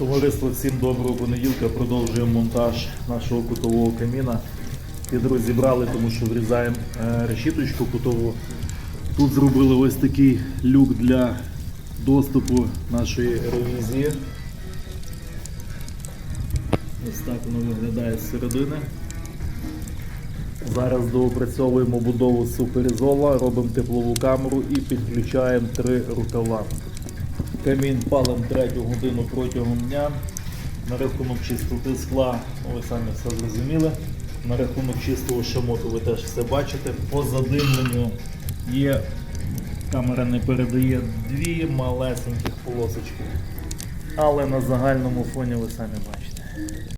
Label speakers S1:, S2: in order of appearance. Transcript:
S1: Товариство, всім доброго понеділка. Продовжуємо монтаж нашого кутового каміна. Підрозібрали, тому що врізаємо е, решіточку кутову. Тут зробили ось такий люк для доступу нашої ревізії. Ось так воно виглядає з середини. Зараз доопрацьовуємо будову суперізола, робимо теплову камеру і підключаємо три рукава. Камін палим третю годину протягом дня. На рахунок чистоти скла, ну, ви самі все зрозуміли. На рахунок чистого шамоту ви теж все бачите. По задимленню є, камера не передає дві малесеньких полосочки. Але на загальному фоні ви самі бачите.